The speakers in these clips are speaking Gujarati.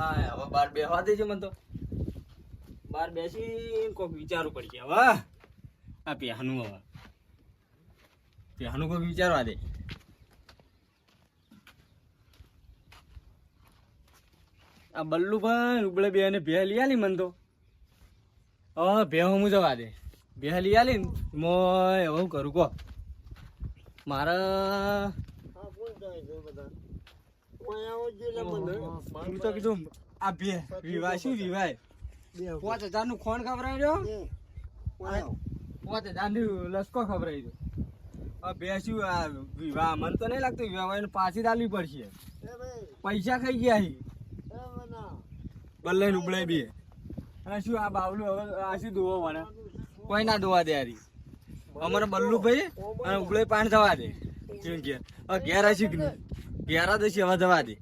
હા, હવે બાર બેહવા દેજો મને તો. બાર બેસી કોઈક વિચારવું પડશે. હવે, આ પહેનું હવે. પહેનું કોઈક વિચારવા દે. આ બલ્લુભાઈ ઉબળે બે ને ભે લઈ આલી મને તો. હવે ભે હું જવા દે. ભે લઈ આલી ને, મોય, હવે હું કરું, કહો. મારા હું તો કીધું? આ બે. વિવાહ શું વિવાહ. પાંચ હજારનું ખોણ ખવડાવી રહ્યો? પાંચ હજારનું લસકો ખવડાવી દો બે શું આ વિવાહ? મને તો નહીં લાગતું વિવાહ એને પાછી દાલવી પડશે. પૈસા ખાઈ ગયા બલ્લે ઉબળે બી. અને શું આ બાવલું હવે આ શું મને? કોઈ ના ધોવા દે યારી અમારે બલ્લુ ભાઈ અને ઉબળે પાણી થવા દે. કેમ કે. ઘેર હશે નહીં ઘેર હવે જવા દે.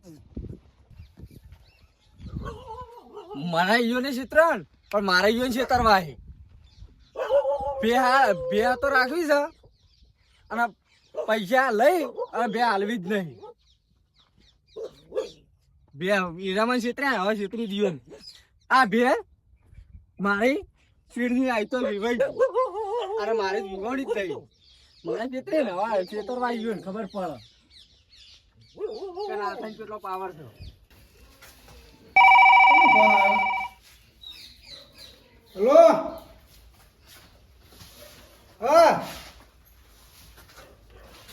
મને ઈયો ને ચિત્રણ પણ મારે ઈયો ને છેતરવા છે બે હા, બે તો રાખવી છે. અને પૈસા લઈ અને બે હાલવી જ નહીં. બે હીરામાં છેતર્યા હવે છેતરી દીધો આ બે મારી શીરની આવી તો વિવાઈ. અરે મારે વિવાણી જ થઈ. મને છેતરે ને હવે છેતરવા આવી ગયો ખબર પડે. કે નાથન કેટલો પાવર છે. હેલો? હા.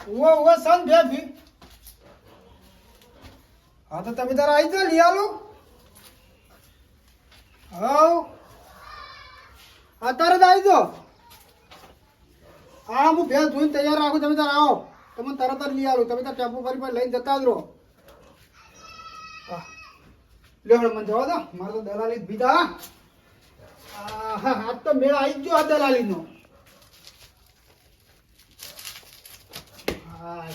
ઓ ઉવા સાન બે ભી હા, તો તમે તારા આવી જાઓ, લઈ આલો હા અત્યારે જ આવી જાઓ. હા હું ભેંસ ધોઈને તૈયાર રાખું, તમે તારા આવો. તમે તરત જ લઈ આલો તમે તાર ટેમ્પો ફરી પણ લઈને જતા જ રહો. લ્યો હવે મને જવા દો. મારે તો દલાલી બીજા હા. આજ તો મેળ આવી ગયો આ દલાલીનો. હા.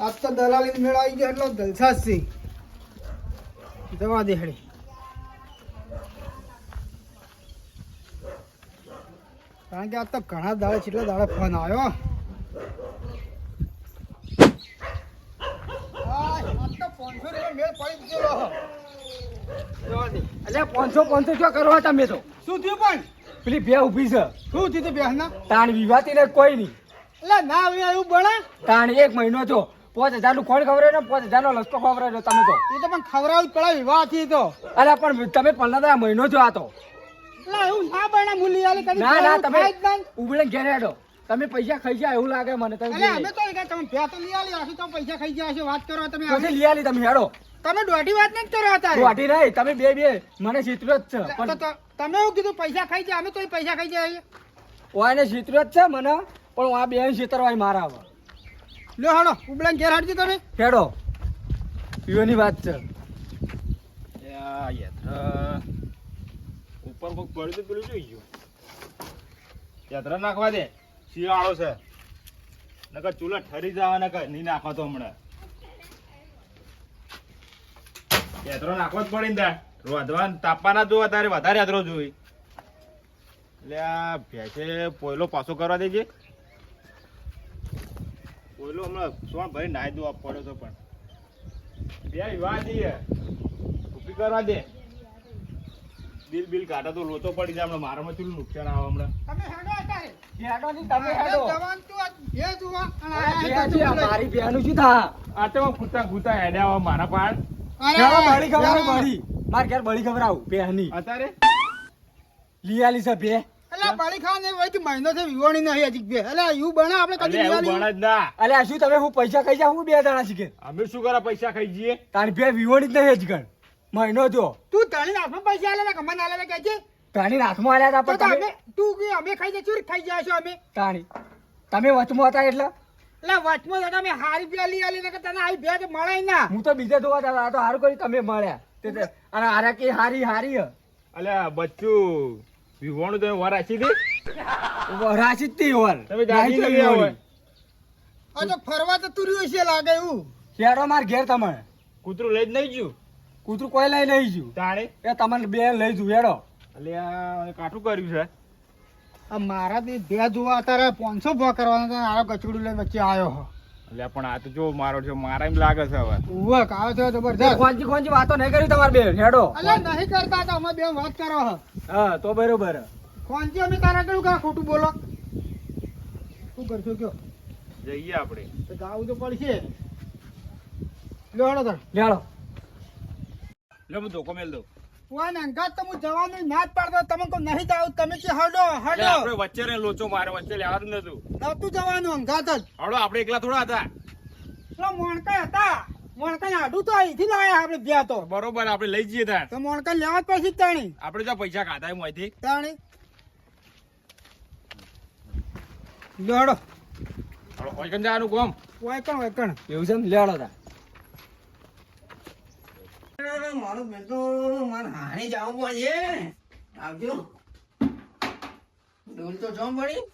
આજ તો દલાલી મેળ આવી ગયો, એટલો જલસા જ જવા દે હળી. કારણ કે આ તો ઘણા દાડે છેલ્લા દાડે ફોન આવ્યો. અલ્યા પાંચસો પાંચસો શું કરવા તમે તો? શું થયું પણ? પેલી બે ઊભી છે. શું થયું તે બેહના? તાણ વિવાતી ને કોઈ નહીં. એટલે ના હવે એવું બને તાણ એક મહિનો થયો. પાંચ હજારનું ખવડાવ્યો ને? પાંચ હજાર નો લસકો ખવડાવ્યો તમે તો? એ તો પણ ખવડાવું જ પડે વિવાહથી તો. અરે પણ તમે પંદર મહિનો થયો આ તો. એટલે એવું ના બને મૂલી આલે કદી ના ના તમે ઉબળે ઘેર હેડો. તમે પૈસા ખાઈ જાય એવું લાગે મને તમે અલે અમે તો કે તમે ભે લઈ આલી આખી તો પૈસા ખાઈ ગયા હશે વાત કરો તમે આખી. લઈ આલી તમે હેડો. તમે દોઢી વાત નથી કરો અત્યારે. દોઢી નહીં તમે બે બે મને ચિત્ર જ છે પણ તમે એવું કીધું પૈસા ખાઈ જાય અમે તો પૈસા ખાઈ જાય ઓને ચિત્ર જ છે મને પણ આ બે સીતરવાય મારા હવે. લ્યો હાડો ઉબળાને ઘેર હાડજો તમે. હેડો. પીવાની વાત છે. યા યાત્રા ઉપર કોક પડ્યું તો પેલું જોઈ ગયું. યાત્રા નાખવા દે. શિયાળો છે. નકર ચૂલા ઠરી જવા નકર નહીં નાખવા તો હમણાં. યાત્રા નાખવા જ પડે ને તાર. રોધવા ને તાપવા ના જોવા તારે વધારે યાત્રો જોઈ એટલે આ ભેંસે પોયલો પાછો કરવા દેજે. પોયલો હમણાં શું ભાઈ નાહી દો પડ્યો તો પણ. બે વિવાહ જઈએ ઊભી કરવા દે. બિલ બિલ કાઢા તો લોચો પડી જાય હમણાં. મારામાં ચેટલું નુકસાન આવે હમણાં? તમે હેડો અત્યારે. હેડો ની તમે હેડો. જવાન તું એ ભે આ મારી બેનું શું થા? આ તો ગુતા ગુતા હેડ્યા આવે મારા પાડ. અરે, બળી ખબર. બળી. માર ઘેર બળી ખવડાવું બેહની અત્યારે? લઈ આલી છે બે બળી મહિનો વિવોણી નહીં હજી બે અલા એવું બને આપણે કદી જ ના. અલ્યા શું તમે હું પૈસા ખાઈ જાઉં હું બે દાડા શીખે? અમે શું કરા પૈસા ખાઈ જઈએ? તારી બે વિવોણી જ નહીં હજી કણ મહિનો થયો. તું તણી હાથમાં પૈસા આલે ને કમાન આલે કે છે? તાણી હાથમાં આલ્યા હતા તો પણ તો તમે અમે તું કે અમે ખાઈ જાય ચોરી ખાઈ જાય છો અમે? તાણી તમે વચમાં હતા એટલે? એટલે વચમાં હતા અમે હારી પેલા લઈ આલી કે તને આવી ભેટ મળે ના. હું તો બીજા ધોવા હતા આ તો હારું કરી તમે મળ્યા. તે અને હારા કે હારી હારી હ. અલ્યા બચ્ચું વિવાણું તમે વાર રાખી દે રાશી જ તી વર. તમે રાશી લઈ આવો. આ તો ફરવા તો તુર્યું છે લાગે એવું. શેરો માર ઘેર તમે કૂતરું લઈ જ નહીં જ્યું કૂતરું કોઈ લઈ લઈ જ્યું તાણે? એ તમને બે લઈ જુ હેડો. એટલે કાઠું કર્યું છે. આ મારા બી બે જોવા અત્યારે પાંચસો ભો કરવાનો હતા આરો કચડું લઈને વચ્ચે આવ્યો હો. એટલે પણ આ તો જો મારો છે મારા એમ લાગે છે હવે. ઉવે કાવ છે જબરજસ્ત. ખોંચી ખોંચી વાતો નહીં કરી તમારે બે હેડો. અલ્યા નહીં કરતા તો અમે બે વાત કરો હો. હા તો બરોબર. કોણથી અમે તારા કયું કા ખોટું બોલો. શું કરશો કયો? જઈએ આપણે. તો ગાવું તો પડશે. લ્યો તો. હેડો. લે હું ધોકો મેલ દઉં વાન અંગાત તો હું જવાનું ના જ પાડતો. તમે કોઈ નહીં જાવ તમે કે હડો? હડો. આપણે વચ્ચે રે લોચો મારે વચ્ચે લેવાનું નતું નતું જવાનું અંગાત જ. હડો આપણે એકલા થોડા હતા. તો મોણકા હતા. મોણકા આડું તો અહીંથી લાયા આપણે ગયા તો. બરોબર આપણે લઈ જઈએ તાણ તો મોણકા લેવા જ પછી તાણી. આપણે જો પૈસા ખાધા એમ તાણી. લેડો હડો હોય જવાનું કોમ. વાયકણ કણ એવું છે ને? લેડો તા મારું બેટું, મારે હાણી જવું પડશે આવજો. ડોલ તો જો પડી.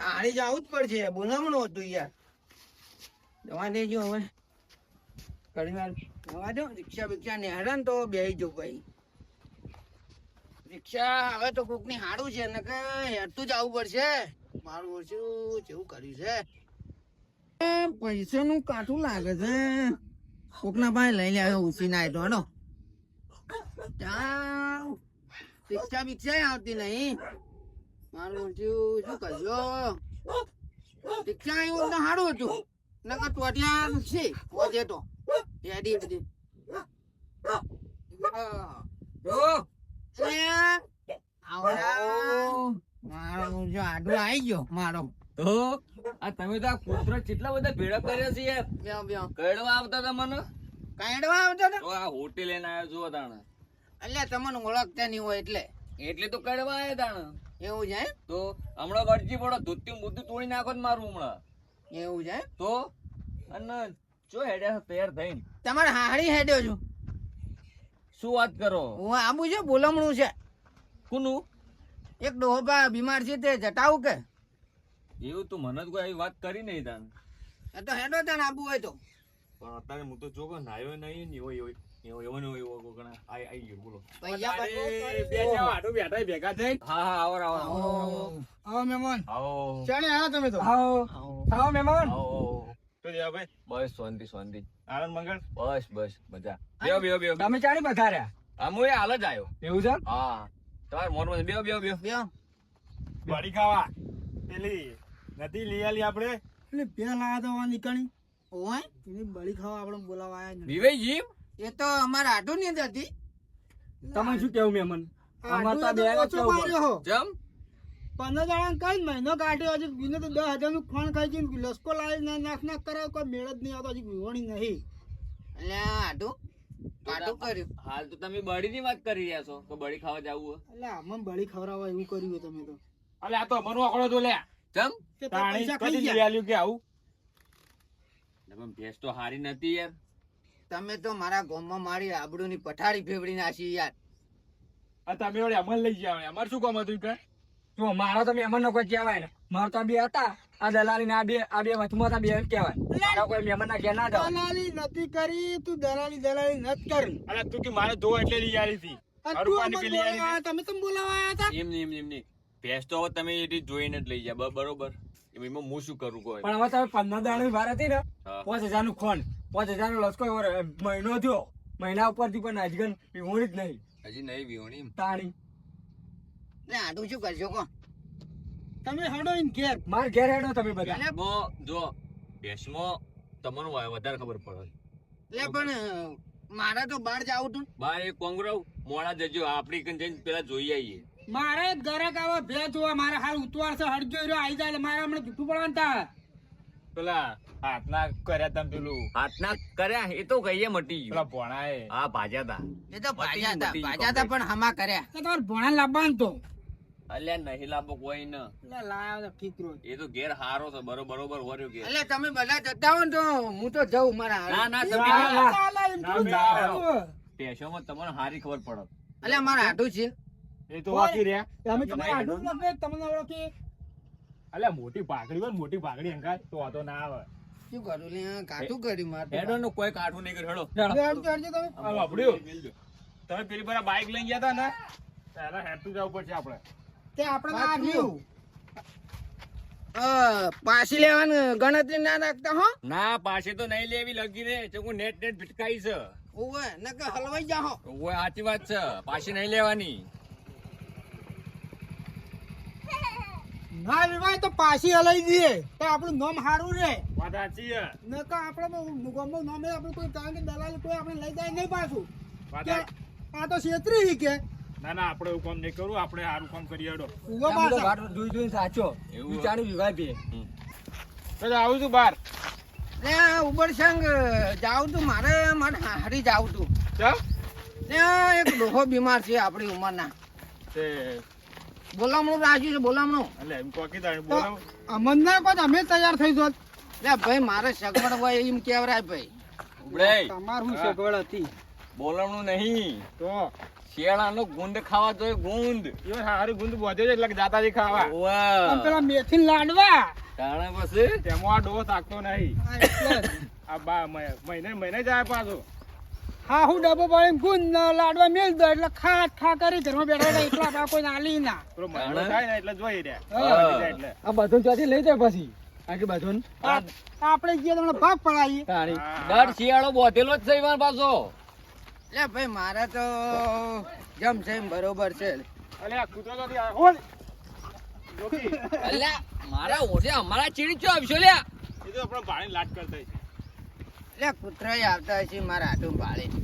હાણી જવું જ પડશે. બોલામણું હતું યાર. જવા દેજો હવે. ઘણીવાર જવા દો. રિક્ષા બિક્ષા નેહડે ને તો બેસી જો ભાઈ. રિક્ષા હવે તો કોકની હાડું છે. ને કે હેરતું જ આવવું પડશે. મારું ઓછું જેવું કર્યું છે. પૈસા નું કાઠું લાગે છે. કોકના પાસે લઈ લે ઉછી નાય તો ત્યાં રિક્ષા બિક્ષા આવતી નહીં. મારું ઓછું શું કરજો? રિક્ષા આવ્યું તો સારું હતું. નકર ટોટિયા છે પહોંચે તો. રેડી બધી મારો જો આડો આવી ગયો મારો. તો આ તમે તો આ કૂતરો કેટલા બધા ભેડા કર્યા છે યાર. કડવા આવતા હતા મને? કાંડવા આવતા ને આ હોટેલ એને આવ્યો જો તાણે એટલે તમને ઓળખતા નહીં હોય એટલે. એટલે તો કડવા આવ્યા તાણ એવું છે તો હમણાં વળજી પડો ધોતી મુદ્દું તોડી નાખો ને મારું હમણાં. એવું છે તો? અને જો હેડ્યા તૈયાર થઈને. તમારે હાહડી હેડ્યો છું. શું વાત કરો? હું આબુ છે બોલમણું છે. કોનું? એક ડોહા બીમાર છે તે જટાવું કે. એવું તું મને તો કોઈ આવી વાત કરી નહીં તાન. એ તો હેડો તને આબુ હોય તો. પણ અત્યારે હું તો જોગો નાયો નહીં ને એવો એવો એવો નો એવો કોકણા આઈ આઈ ગયો બોલો. પૈસા પર બે જણા આડું બેઠા ભેગા થઈ. હા હા આવો આવો આવો આવો મહેમાન. આવો. ચણે આ તમે તો? આવો. આવો. મહેમાન. આવો તો જા ભાઈ? બસ શાંતિ શાંતિ. આનંદ મંગળ? બસ બસ મજા. બેઓ બેઓ બેઓ તમે ચાણી પધાર્યા? આ હું હાલ જ આવ્યો. એવું છે? હા. તમારે મોરમાં બેઓ બેઓ બેઓ બેઓ બળી ખાવા. પેલી નથી લઈ આલી આપણે. એટલે પેલા તો નીકળી. ઓય એની બળી ખાવા આપણે બોલાવા આયા નથી. વિવેકજી એ તો અમારા આટું ની અંદર હતી. તમે શું કેવું મેમન. જમ? પંદર કઈ મહિનો કાઢ્યો હજી બીને તો દસ હજારનું ખોણ ખાઈ ગયું લસકો લાવી ના નાખ નાખ કરે કોઈ મેળ જ નહીં આવતો હજી વિહોણી નહીં. એટલે આટું આટું હાલ તો તમે બળી ની વાત કરી રહ્યા છો તો બળી ખાવા જવું એટલે આમાં બળી ખવડાવવા એવું કર્યું તમે તો. અલે આ તો મનો આકડો તો લે. જમ? કે તાણી કદી આવું? ભેંસ તો હારી નથી યાર. તમે તો મારા ગામમાં મારી આબડુની ની પઠારી ફેવડી નાખી યાર. આ તમે વળી અમલ લઈ ગયા અમાર શું કામ હતું કે જો મારો તો મહેમાન નો કોઈ કહેવાય ને. મારો તો બે હતા. આ દલાલી આ બે આ બે વચમાં હતા બે એમ કહેવાય. મારો કોઈ મહેમાન ના ઘેર ના જાવ દલાલી નથી કરી તું દલાલી દલાલી નથી કરી. અલે તું કે મારે ધો એટલે લઈ આવી હતી. તમે તો બોલાવા હતા? એમ એમ એમ નહીં. ભેંસ તો હવે તમે એથી જોઈને જ લઈ જાય બ- બરોબર. એમાં હું શું કરું કોઈ? પણ હવે તમે પંદર દાડા વાર હતી ને પાંચ હજારનું ખોન પાંચ હજાર નો લસકો મહિનો થયો. મહિના ઉપરથી પણ આજગન વિહોણી જ નહીં. હજી નહીં વિહોણી તાણી. એટલે તું શું કરશો કો તમે હડો ઇન ઘેર. માર ઘેર હેડો તમે બધા. એટલે મો જો ભેંસમાં તમને વધારે ખબર પડે. એટલે પણ મારે તો બહાર જાવું તું. બહાર એક કોંગરાવ મોડા જજો આપણી કન જઈને પેલા જોઈ આવીએ મારે ઘરે કાવા ભેજ જોવા મારે હાલ ઉતવાર છે હડજો રહ્યો આવી જાય એટલે મારે હમણાં જૂઠું પડવાનું તા. પેલા હાથના કર્યા તમે પેલું? હાથના કર્યા? એ તો કહીએ મટી. પેલા ભોણાએ. હા ભાજ્યા તા. એ તો ભાજ્યા હતા ભાજ્યા હતા પણ હમા કર્યા. તો તમારે ભણા લાવવાનું તો. અલ્યા નહીં લાવો કોઈ ન. એટલે લાયા તો ઠીક રહ્યો એ તો ઘેર હારો છે બરોબર બરોબર વર્યો એટલે તમે બધા જતા હો તો હું તો જઉં મારા ના ના તમે. પેશોમાં તમને હારી ખબર પડે. એટલે મારા આટું છે. એ તો વાકી રહ્યા. તમે તમારે આડું તમને ઓળખી. અલ્યા મોટી પાઘડી હોય મોટી પાઘડી અંગાત તો વાંધો ના આવે. શું કરું લે કાઠું કર્યું મારે હેડો નું કોઈ કાઠું નહીં કર્યું હેડો. હેડજો, હેડજો તમે. આ તમે પેલી પર બાઈક લઈને ગયા હતા ને પહેલા હેડતું જવું પડશે આપણે. તે આપણે ના આવ્યું પાછી લેવાની ગણતરી ના રાખતા હો? ના પાછી તો નહીં લેવી લગી રે. ચકુ નેટ નેટ ભીટકાઈ છે ઓવે નકર હલવાઈ જાહો. ઓવે સાચી વાત છે. પાછી નહીં લેવાની. ના વિવાય તો પાછી હલાઈ દઈએ તો આપણું નામ સારું રે. વાત સાચી તો આપણે ગામનું નામ આપણે કોઈ કારણ કે દલાલ કોઈ આપણે લઈ જાય નહીં પાછું. કે આ તો છેતરી કે. ના ના આપણે એવું કામ નહીં કરું આપણે સારું કામ કરી હેડો આમ તો વાટ જોઈ જોઈને સાચો. એવું. વિચારું વિવાહ બે. તો આવું છું બાર ને ઉબર સંગ જાઉં તું મારે મારે હારી જાઉં તું ચા? ને એક ડોહો બીમાર છે આપણી ઉંમરના. તે બોલામણું રાખ્યું છે બોલામણું. એટલે એમ કોકી તાણ બોલાવ. અમન ના કહો અમે તૈયાર થઈ જોત. લે ભાઈ મારે સગવડ હોય એમ કેવરાય ભાઈ. ઉપડે તમારું હા. સગવડ હતી. બોલવાનું નહીં. તો? શિયાળાનો ગુંદ ખાવા જોઈએ ગુંદ. યો હારી ગુંદ બોધે છે એટલે જાતાજી ખાવા. પણ વાહ પેલા મેથી લાડવા. તાણે પછી? તેમાં આ ડોહ થાકતો નહીં. આ જ. બા મહિને મહિને જાય પાછો. હા હું ડબ્બો પાડીને ગુંદ લાડવા મેલ દો એટલે ખાટ ખા કરી ઘરમાં બેઠા બેઠા એકલા બા કોઈ નાલી ના. એટલે જોઈ રહ્યા. એટલે. આ બધું ત્યાંથી લઈ જાય પછી. આખી બધું આપણે જે તમને ભાગ પડાવી. દર શિયાળો બોધેલો જ થઈ ઈવાન પાછો. લે ભાઈ મારે તો જમ છે એમ બરોબર છે. અલે આ કૂતરો તો હોલ. અલ્યા મારા ઓછે અમારા ચીડી ચો આવશો લ્યા? એ તો આપણે ભાણી લાટ કરતા છે. લે કૂતરાય આવતા હશે મારા હાથું પાડે એટલે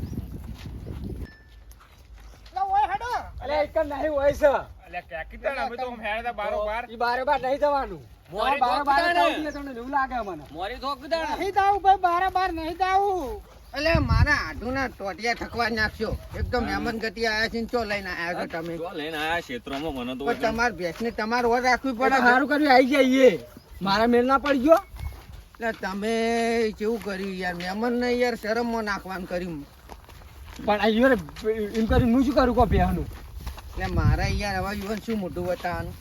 ઓય હેડો. અલ્યા એક જ નહીં હોય છે. અલે તાણ અમે તો આમ બારો બાર. ઈ બારે બાર નહીં જવાનું. મોરી બારે બારે બારે તમને એવું લાગે મને. મોરી થોક નહીં જાવું ભાઈ બારે બાર નહીં જાવું એટલે મારા હાથું ના ટોટિયા થકવા નાખશો. એકદમ મહેમાન ગતિ આયા છે ને ચો લઈને આયા છો તમે? જો લઈને આયા ક્ષેત્રોમાં મને તો પણ તમારે ભેંસને તમારે ઓર રાખવી પડે. સારું કર્યું આવી જઈએ મારા મેલ ના પડી ગયો. એટલે તમે કેવું કર્યું યાર? મહેમાન ને યાર શરમમાં નાખવાનું કર્યું. પણ આ ઈવરે એમ કરી હું શું કરું કો બેહનું? એટલે મારા યાર હવે યુવન શું મોટું બતાવવાનું?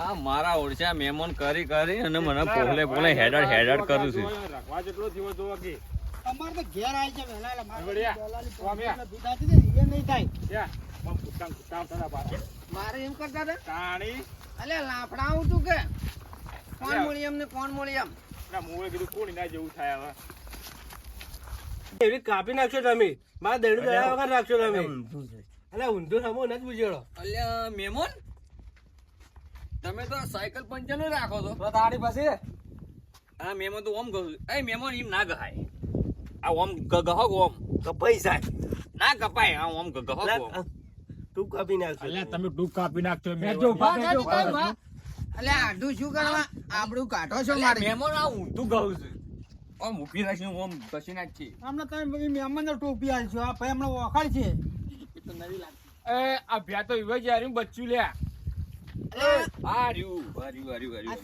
આ મારા ઓળશા મહેમાન કરી કરી અને મને પોલે પોલે હેડડ હેડડ કરું છું. રાખવા જેટલો થયો જોવો કે. અમારે તો ઘેર આવી જાય વહેલા એટલે મારે. દૂધ આપી દે એ નહીં થાય. પાછા. મારે એમ કરતા હતા? તાણી. અલે લાફડાવું તું કે? કોણ મોળી એમ ને કોણ મોળી એમ? ના, મુએ કીધું કોણ ના જેવું થાય હવે. એવી કાપી નાખશો તમે. મારા દડું દડા વગર નાખશો તમે. અલ્યા ઊંધું સામો નથી પૂછેલો અલ્યા મેમોન? તમે તો સાયકલ પંચરનું રાખો છો. તો તારી પાસે? આ મહેમાન તો ઓમ કહું એ મેમોન એમ ના ગહાય. આ ઓમ ગ- ગહો ઓમ. કપાઈ જાય. ના કપાય આ ઓમ ગ- ગહો ઓમ. તું કાપી નાખશો. અલ્યા તમે ટૂંક કાપી નાખશો. મેં બેઠો, એવા ઊભા અલે આડું શું કરવા? આબડું કાઢો છો મારે. મહેમાન આ ઊંધું કહું છું. ઓમ ઊભી રાખીને ઓમ કશી નાખી હમણાં તમે બધી મહેમાનને ટોપી આલશો. આ ભાઈ હમણાં ઓળખાણ છે. એ, આ ભ્યા તો એવા જ બચ્ચું લ્યા. આ આ આ રહ્યું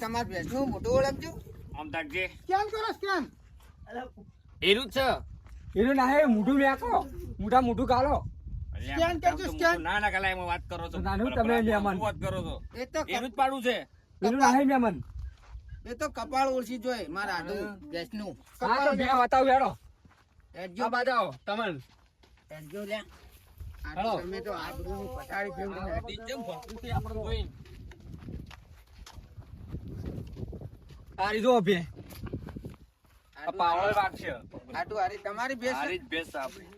તમારા ભેંસનું મોટું ઓળખજો? આમ તાકજે કેમ કરો કેમ? એનું છે. એનું ના હે મોઢું મેકો મોઢા મોઢું કાલો અલ્યા, સ્કેન કરજો સ્કેન ના ના કલા એમાં વાત કરો છો. તો નાનું તમે વાત કરો છો. એ તો એનું જ પાડું છે. એનું ના હે મહેમાન એ તો કપાળ મારા ભેંસનું હા તો બે બતાવ હેડો એડજો આ બતાવો તમને. લે હાલો. તમે તો આપણે જોઈને. બે આટલું હારી તમારી ભેંસ આ રીત બેસ્ટ આપણી.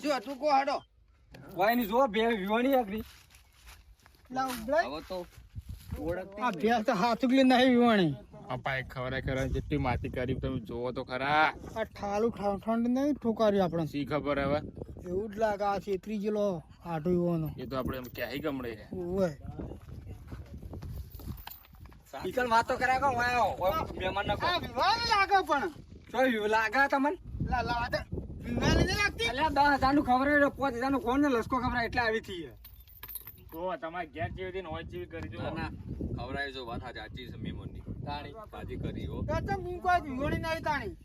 શું હતું કો હાડો. કોઈ ની જો બે લાવ હવે તો આ ભેંસ તો હાથુકલી નહીં વિવાણી. પપ્પા ખબર ખરા જેટલી માટી કરી તમે જોવો તો ખરા. આ ઠાલું ઠા- ઠંડ નહીં ઠોકાર્યું આપણે. સી ખબર હવે? એવું જ લાગે આ આટો વિવાનો એ તો આપણે એમ ક્યાંય ગમડે છે. ઓય ઈકલ વાત તો કર્યા કો વાયો મહેમાન ન આ વિવાહ લાગે પણ. તો લાગા તમને? લા લા વિવાહ લાગતી અલ્યા દસનું ખબર હોય પાંચ હજારનું કોણ ને લસકો ખબર એટલે આવી થી તો તમારે ઘેર જેવી હતી હોય જેવી કરી જો. ના ખવડાવી જો વાત સાચી છે મેમોની તાણી. ભાજી કરી હો. તો તો હું કોઈ વિવાણી નહીં તાણી.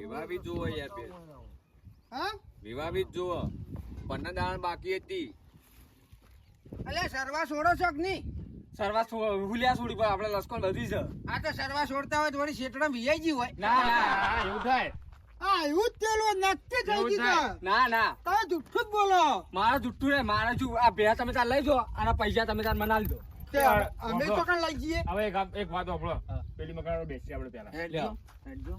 વિવાહ બી જોવો યાર બે. હા? વિવાહ બી જોવો પન્ના દાણ બાકી હતી. અલે સરવા છોડો છો કે નહીં? સરવા હુલિયા છોડી પર આપણે લસકો બધી છે. આ તો સરવા છોડતા હોય તો વળી શેઠડા વિયાઈ ગઈ હોય. ના ના એવું થાય. આ એવું જ પેલું નક્કી થઈ ગયું. ના ના. તમે જુઠ્ઠું જ બોલો. મારા જુઠ્ઠું રે મારા શું આ બે તમે તાર લઈ જો અને પૈસા તમે તાર મનાલ દો. અમે- અમે તો કાં લઈ જઈએ. હવે એક એક વાત સાંભળો પેલી મકાન બેસીએ આપણે પહેલા. હેડજો, હેડજો.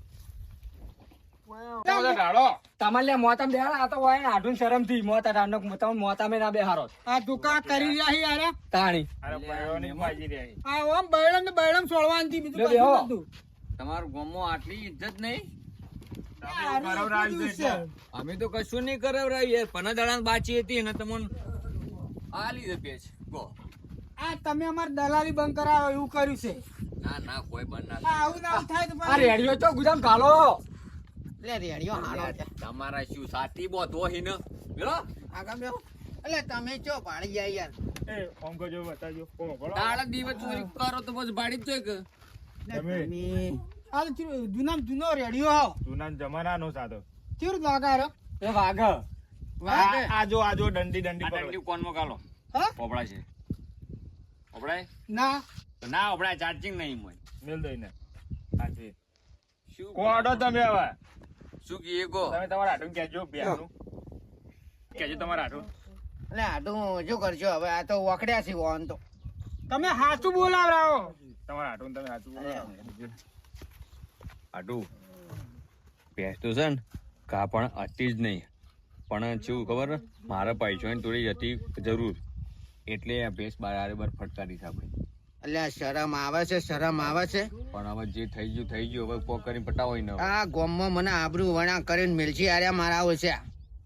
તમારે મોતા બેહાર આ તો હોય આઢું શરમથી મોતા. ઢાળનો તમે મોતા મેં ના બેહારો આ દુકાન કરી રહ્યા છે યાર. તાણી. અરે પડ્યોની બાજી રહી આ ઓમ બૈડમ ને બૈડમ છોડવાની બીજું કશું નતું. તમારું ગામમાં આટલી ઇજ્જત નહીં આ કરાવડાવી બધું દેજો. છે. અમે તો કશું નહીં કરાવરાવી પના દાડા બાચી હતી અને તમને આ લીધે પેચ ગો. આ તમે અમાર દલાલી બંધ કરાવો એવું કર્યું છે. ના ના કોઈ બંધ ના આવું ના થાય તો આ રેડિયો તો ગુદામ કાલો લે રેડિયો હાલો. તમારા શું સાથી બોધવો હિન. બેલો આગળ બેહો. એટલે તમે ચો પાડી જાય યાર. એ ફોન કરજો બતાજો ફોન કરો દાડા દિવસ ચોરી કરો તો બસ ભાડી જ જોઈ કે. તમે. આ જૂનામાં જૂનો રેડિયો જૂના જમાનાનો સાધો ચીર લાગારો એ વાઘ આજો આજો જો આ જો દંડી દંડી કોણ મોકાલો કાલો પોપડા છે. પોપડાય? ના. ના ઓપડા ચાર્જિંગ નહીં મોય મેલ દઈને સાચી શું કોડો તમે હવે? શું કીએ કો? તમે તમારા આટું કહેજો બેનું કહેજો તમારા આટું એટલે આટું શું કરજો હવે આ તો વખડ્યા છે વોન તો. તમે હાચું બોલાવરાવો. તમારા આટું તમે હાચું બોલો. આટું ભેંસ તો છે ને કા પણ હતી જ નહીં. પણ શું ખબર? મારા પૈસાની થોડી હતી જરૂર. એટલે આ ભેંસ બારે બાર ફટકારી છે આપણે. એટલે શરમ આવે છે શરમ આવે છે. પણ હવે જે થઈ ગયું થઈ ગયું. હવે પોક કરીને પટાવો ને આ ગોમમાં મને આબરૂ વણા કરીને મિલજી આર્યા મારા છે.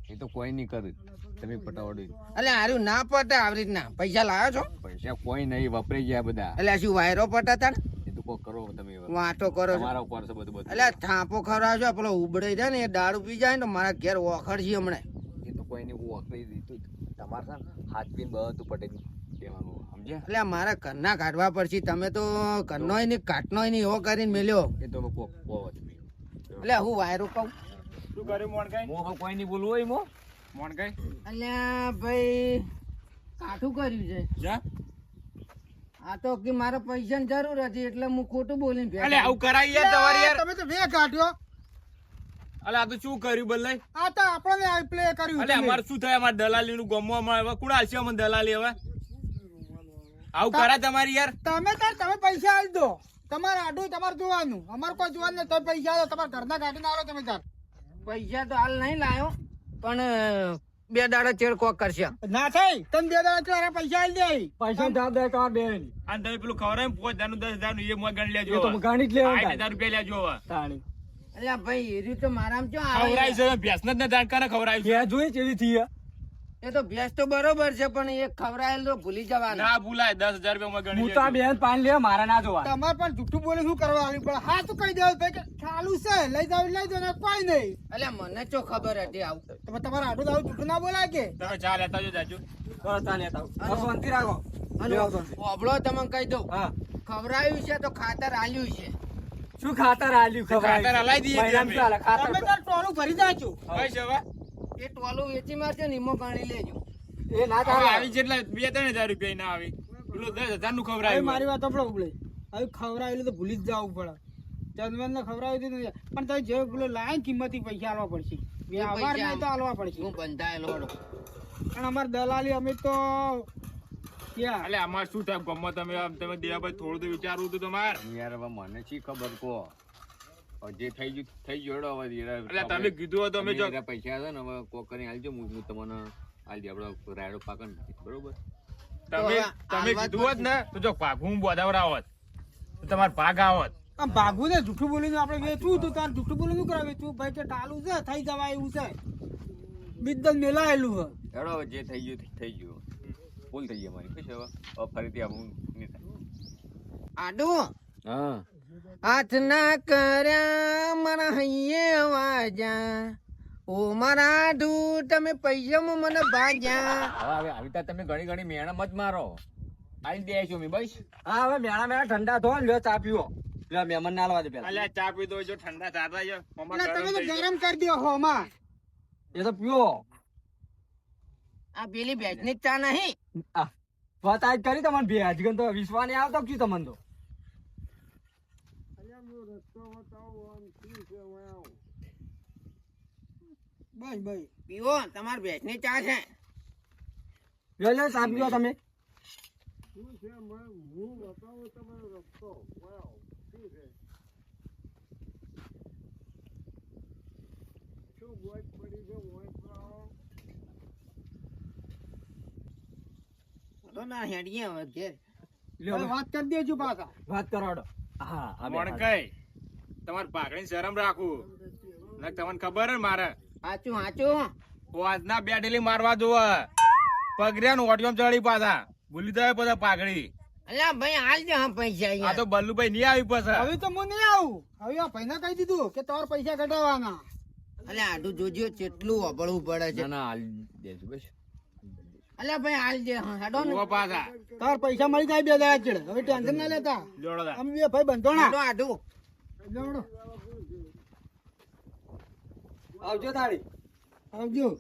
એ તો કોઈ નહીં કરે. તમે પટાવડો એટલે હારું ના પટે આવી રીતના. પૈસા લાવ્યો છો? પૈસા કોઈ નહીં વપરાઈ ગયા બધા. એટલે શું વાયરો પટાતા કોક કરો તમે. વાંટો કરો મારા ઉપર છે બધું બધું. એટલે થાપો ખવડાવજો પેલો ઉબડે જાય ને એ દારૂ પી જાય ને મારા ઘેર ઓખડ છે હમણાં. એ તો કોઈ નહીં વપરાઈ દીધું તમારે પીન બધું પટાઈ દેવાનું સમજ્યા? એટલે મારા ઘરના કાઢવા પડશે. તમે તો ઘરનો નહીં કાટનોય નહીં એવો કરીને મેલ્યો. એ તો એટલે હું વાયરો કહું? શું કર્યું મોણકાઈ? મો કોઈ નહીં બોલવું હોય મો? મોણકાઈ? અલ્યા ભાઈ કાઠું કર્યું છે. જા. આ તો કે મારે પૈસાની જરૂર હતી એટલે હું ખોટું બોલીને ભેગા અલે આવું કરાય યાર તમારી યાર. તમે તો બે કાઢ્યો અલે આ તો શું કર્યું બદલાય આ તો આપણને પ્લે કર્યું અલે અમારે શું થાય? અમારે દલાલી નું ગમવા માં હવે કોણ હાલશે અમને દલાલી હવે? આવું કરાય તમારી યાર. તમે તાર તમે પૈસા આલી દો. તમારે આડું તમારે જોવાનું. અમારે કોઈ જોવાનું નહીં. તમે પૈસા આલો તમારા ઘરના કાઢીને આવો તમે તાર. પૈસા તો હાલ નહીં લાયો પણ બે દાડા ચેડ કોક કરશે. ના થાય તમ બે દાડા તારા પૈસા આલી દે પૈસા ધાર દે તમારે બે અને તમે પેલું ખવડાવે પોચ પાંચ હજારનું દસ હજાર એ મોય ગણી લેજો તમે તો. ગાણી જ લેવાનું હજાર રૂપિયા લેજો તાણી. અલ્યા ભાઈ એ રીતે મારામ ચો ખવડાય આવે. છે ભેંસ ને જ જાણકાર ખવડાય છે કે જોઈ કેવી થી એ તો ભેંસ તો બરોબર છે પણ એ ખવરાયેલ તો ભૂલી જવાનું. ના ભૂલાય દસ હજાર રૂપિયા હું તો બેન પાણી લે મારા ના જોવા તમારે પણ જુઠ્ઠું બોલે શું કરવા આવ્યું? પણ હા તો કહી દેવું ભાઈ ચાલુ છે લઈ જાવ લઈ જાવ ને કોઈ નહીં. એટલે મને ચો ખબર હતી આવું. તમે તમારે તો આવું જુઠ્ઠું ના બોલાય કે? તમે ચા લેતા જો જાજો. બસ તાને લેતા આવું. બસ શાંતિ રાખો. ઓબળો તમે કહી દઉં. હા. ખવડાયું છે તો ખાતર આલ્યું છે. શું ખાતર આલ્યું? ખબર ખાતર હલાઈ દઈએ ચાલે ખાતર તમે તાર ટોળું ભરી જાજો હવે એ ટોલું વેચી મારજો ને એમાં ગણી લેજો. એ ના તારે આવી જેટલા બે ત્રણ હજાર રૂપિયા ના આવી. પેલો દસ હજારનું હવે ખવડાયું મારી વાત આપણો ઉબળે હવે ખવડાવેલું તો ભૂલી જ જવું પડે. ચંદવન ને ખવડાવી દીધું પણ તમે જે પેલો લાય કિંમતી પૈસા આલવા પડશે. વ્યવહાર પૈસા નહીં તો આલવા પડશે. હું બંધાયેલો હતો. પણ અમારે દલાલી અમે તો ક્યાં? એટલે અમાર શું થાય? ગમત તમે તમે દેવા થોડું તો વિચારવું હતું તમારે. યાર હવે મને શી ખબર કહો. હવે જે થઈ ગયું થઈ ગયું હેડો હવે એટલે તમે કીધું તો અમે જો પૈસા હતા ને હવે કોક કરીને આલજો હું તમને આલી દે આપણો રાયડો પાકન બરોબર? તમે તમે કીધું હોત ને તો જો ભાગ હું બોધાવરાવત તો તમારે ભાગ આવત. આમ ભાગવું ને જૂઠું બોલીને આપણે વેચવું તો તાર જૂઠું બોલીને શું કરાવે? તું ભાઈ કે ટાલું છે થઈ જવાય એવું છે. બિદ્દલ મેલાયેલું હે હેડો હવે જે થઈ ગયું થઈ ગયું. ભૂલ થઈ ગયું મારી પછી હવે? હવે ફરીથી આવું નહીં થાય. આડો. હા. હાથ ના કર્યા મારા હૈયે વાજા. ઓ મારા ઢૂ તમે પૈસામાં મને ભાગ્યા હવે આવી તમે ઘણી ઘણી મહેનત મત મારો. આલી દે છું મી બસ. હા હવે મેણા મેણા ઠંડા થો ને લ્યો ચા પીવો. લ્યો મહેમાન ના લાવવા દે પેલા. અલ્યા ચા પી દો જો ઠંડા થાતા જો. તમે તો ગરમ કરી દો હોમાં એ તો પીવો. આ પેલી બેચની જ ચા નહીં. વાત આજ કરી તમને બે હજી તો વિશ્વા નહીં આવતો શું તમને તો? બસ ભાઈ પીવો તમારી બેચની ચા છે. લ્યો લ્યો ચા પીવો તમે. તો ના હેડીએ હવે ઘેર. વાત કરી દેજો પાછા. વાત કરાવડો. હા મોણ તમારે પાઘડી શરમ રાખવું તમને ખબર હે મારે? સાચું સાચું આજના બે ડેલી મારવા જોવે પગરિયા નું ઓડિયમ ચડી પાછા. ભૂલી જાય બધા પાઘડી. અલ્યા ભાઈ હાલ દે હા પૈસા આ તો બલ્લુભાઈ નહીં આવી પાછા. હવે તો હું નહીં આવું. હવે આ ભાઈ કહી દીધું કે તમારે પૈસા કઢાવવાના. અલ્યા આડું જોજો કેટલું અબળવું પડે છે. ના ના હાલ દેજો બસ. અલ્યા ભાઈ હાલ દે હા હેડો ને. પાછા. તાર પૈસા મળી જાય બે દાડા ચડે. હવે ટેન્શન ના લેતા. જોડો. અમે બે ભાઈ બંધોણા. આડું આડું. આવજો તાળી. આવજો.